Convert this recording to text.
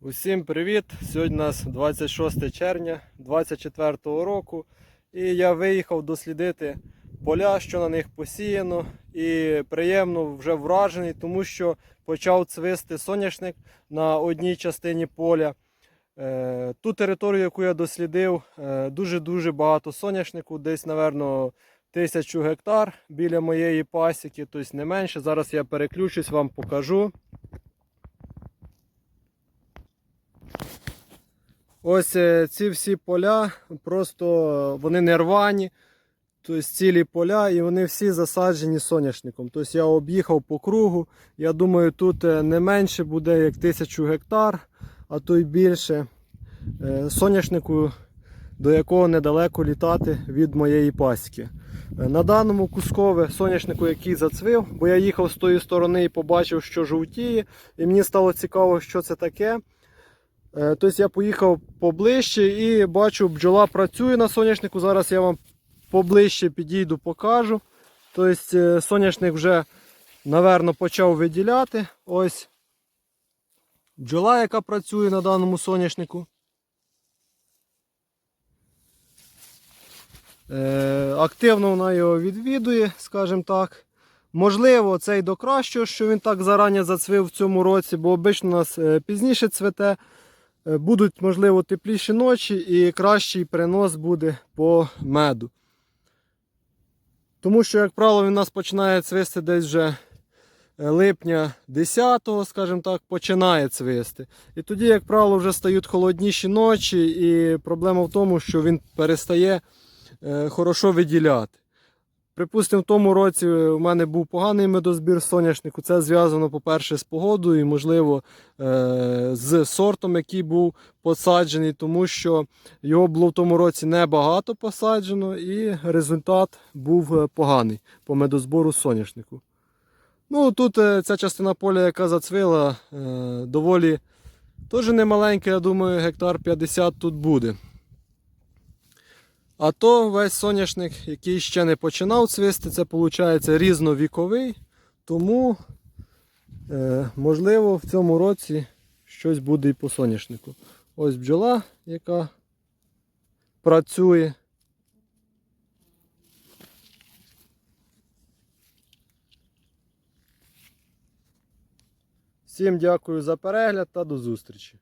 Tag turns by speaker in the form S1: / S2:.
S1: Усім привіт! Сьогодні у нас 26 червня 2024 року. І я виїхав дослідити поля, що на них посіяно. І приємно вже вражений, тому що почав цвисти соняшник на одній частині поля. Е, Ту територію, яку я дослідив, е, дуже-дуже багато соняшнику, десь, напевно, тисячу гектар біля моєї пасіки, тобто не менше. Зараз я переключусь, вам покажу. Ось е, ці всі поля, просто вони не рвані, тобто цілі поля, і вони всі засаджені соняшником. Тобто я об'їхав по кругу. Я думаю, тут е, не менше буде як тисячу гектар, а то й більше е, соняшнику, до якого недалеко літати від моєї пасіки. Е, На даному кускове соняшнику, який зацвив, бо я їхав з тої сторони і побачив, що жовтіє, і мені стало цікаво, що це таке. Тобто я поїхав поближче і бачу, бджола працює на соняшнику. Зараз я вам поближче підійду, покажу. Тобто е, соняшник вже, напевно, почав виділяти. Ось бджола, яка працює на даному соняшнику. Е, Активно вона його відвідує, скажімо так. Можливо, це й до кращого, що він так зарані зацвив в цьому році, бо обично у нас е, пізніше цвете. Будуть, можливо, тепліші ночі і кращий перенос буде по меду. Тому що, як правило, він у нас починає цвисти десь вже е, липня 10-го, скажімо так, починає цвисти. І тоді, як правило, вже стають холодніші ночі, і проблема в тому, що він перестає е, хорошо виділяти. Припустимо, в тому році у мене був поганий медозбір соняшнику. Це зв'язано, по-перше, з погодою і, можливо, е, з сортом, який був посаджений, тому що його було в тому році небагато посаджено, і результат був е, поганий по медозбору соняшнику. Ну, тут е, ця частина поля, яка зацвила, доволі теж немаленька, я думаю, гектар 50 тут буде. А то весь соняшник, який ще не починав цвісти, це виходить різновіковий. Тому, е, можливо, в цьому році щось буде і по соняшнику. Ось бджола, яка працює. Всім дякую за перегляд та до зустрічі.